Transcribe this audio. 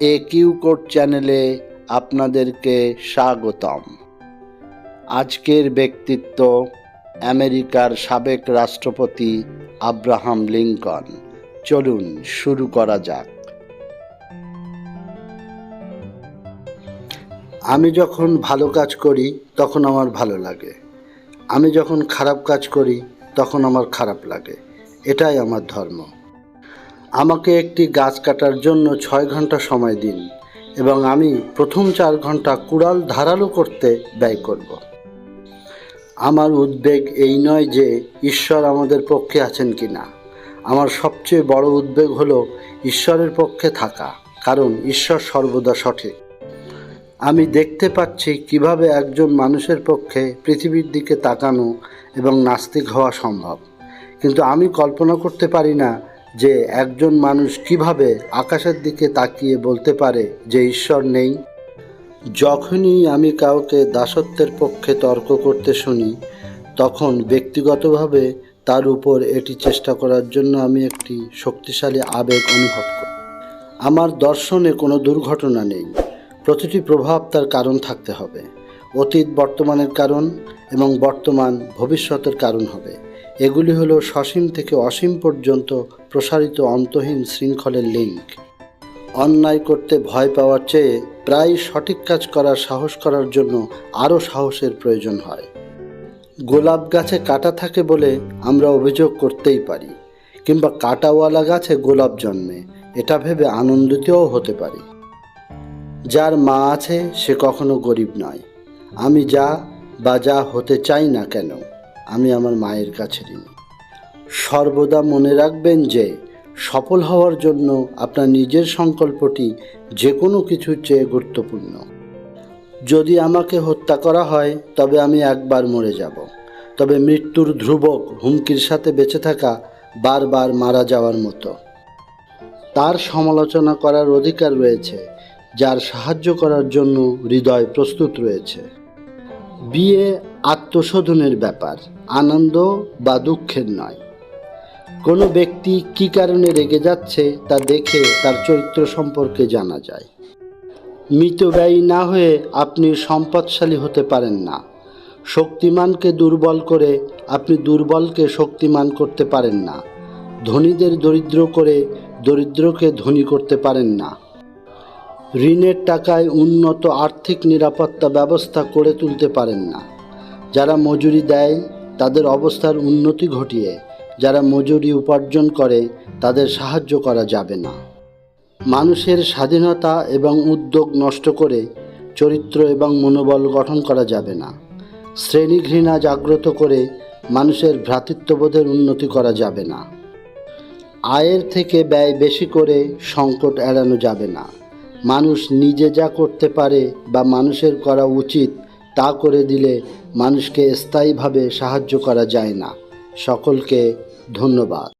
এ Q code চ্যানেলে আপনাদেরকে স্বাগতম। আজকের ব্যক্তিত্ব আমেরিকার সাবেক রাষ্ট্রপতি আব্রাহাম লিঙ্কন। চলুন শুরু করা যাক। আমি যখন ভালো কাজ করি, তখন আমার ভালো লাগে। আমি যখন খারাপ কাজ করি, তখন আমার খারাপ লাগে। এটাই আমার ধর্ম। আমাকে একটি গাছ কাটার জন্য ছয় ঘণ্টা সময় দিন এবং আমি প্রথম চার ঘণ্টা কুড়াল ধারালো করতে ব্যয় করব। আমার উদ্বেগ এই নয় যে ঈশ্বর আমাদের পক্ষে আছেন কি না আমার সবচেয়ে বড় উদ্বেগ হলো ঈশ্বরের পক্ষে থাকা, কারণ ঈশ্বর সর্বদা সঠিক। আমি দেখতে পাচ্ছি কীভাবে একজন মানুষের পক্ষে পৃথিবীর দিকে তাকানো এবং নাস্তিক হওয়া সম্ভব। কিন্তু আমি কল্পনা করতে পারি না যে একজন মানুষ কীভাবে আকাশের দিকে তাকিয়ে বলতে পারে যে ঈশ্বর নেই? যখনই আমি কাউকে দাসত্বের পক্ষে তর্ক করতে শুনি, তখন ব্যক্তিগতভাবে তার উপর এটি চেষ্টা করার জন্য আমি একটি শক্তিশালী আবেগ অনুভব করি। আমার দর্শনে কোনো দুর্ঘটনা নেই। প্রতিটি প্রভাব তার কারণ থাকতে হবে। অতীত, বর্তমানের কারণ এবং বর্তমান, ভবিষ্যতের কারণ হবে। এগুলি হলো সসীম থেকে অসীম পর্যন্ত প্রসারিত অন্তহীন শৃঙ্খলের লিঙ্ক অন্যায় করতে ভয় পাওয়ার চেয়ে প্রায় সঠিক কাজ করার সাহস করার জন্য আরও সাহসের প্রয়োজন হয়। গোলাপ গাছে কাটা থাকে বলে আমরা অভিযোগ করতেই পারি, কিংবা কাটাওয়ালা গাছে গোলাপ জন্মে, এটা ভেবে আনন্দিতও হতে পারি। যার মা আছে সে কখনো গরিব নয়। আমি যা বা যা হতে চাই না কেন? আমি আমার মায়ের কাছে ঋণী। সর্বদা মনে রাখবেন যে, সফল হওয়ার জন্য আপনার নিজের সংকল্পটি যে কোনো কিছুর চেয়ে গুরুত্বপূর্ণ। যদি আমাকে হত্যা করা হয়, তবে আমি একবার মরে যাব। তবে মৃত্যুর ধ্রুবক হুমকির সাথে বেঁচে থাকা বারবার মারা যাওয়ার মতো। তার সমালোচনা করার অধিকার রয়েছে, যার সাহায্য করার জন্য হৃদয় প্রস্তুত রয়েছে। বিয়ে আত্মশোধনের ব্যাপার, আনন্দ বা দুঃখের নয়। কোনো ব্যক্তি কী কারণে রেগে যাচ্ছে তা দেখে তার চরিত্র সম্পর্কে জানা যায়। মিতব্যয়ী না হয়ে আপনি সম্পদশালী হতে পারেন না। শক্তিমানকে দুর্বল করে আপনি দুর্বলকে শক্তিমান করতে পারেন না। ধনীদের দরিদ্র করে দরিদ্রকে ধনী করতে পারেন না। ঋণের টাকায় উন্নত আর্থিক নিরাপত্তা ব্যবস্থা করে তুলতে পারেন না। যারা মজুরি দেয়, তাদের অবস্থার উন্নতি ঘটিয়ে যারা মজুরি উপার্জন করে, তাদের সাহায্য করা যাবে না। মানুষের স্বাধীনতা এবং উদ্যোগ নষ্ট করে চরিত্র এবং মনোবল গঠন করা যাবে না। শ্রেণি ঘৃণা জাগ্রত করে মানুষের ভ্রাতৃত্ববোধের উন্নতি করা যাবে না। আয়ের থেকে ব্যয় বেশি করে সংকট এড়ানো যাবে না। মানুষ নিজে যা করতে পারে বা মানুষের করা উচিত তা করে দিলে মানুষকে স্থায়ীভাবে সাহায্য করা যায় না। সকলকে ধন্যবাদ।